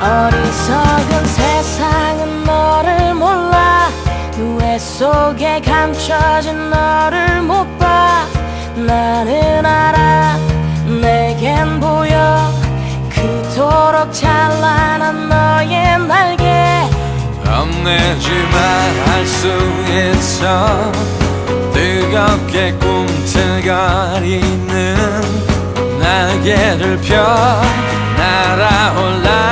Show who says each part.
Speaker 1: 어리석은 세상은 너를 몰라. 그 누에 속에 감춰진 너를 못 봐. 나는 알아. 내겐 보여. 그토록 찬란한 너의 날개.
Speaker 2: 겁내지만 할수 있어. 뜨겁게 꿈틀거리는 날개를 펴. 날아올라.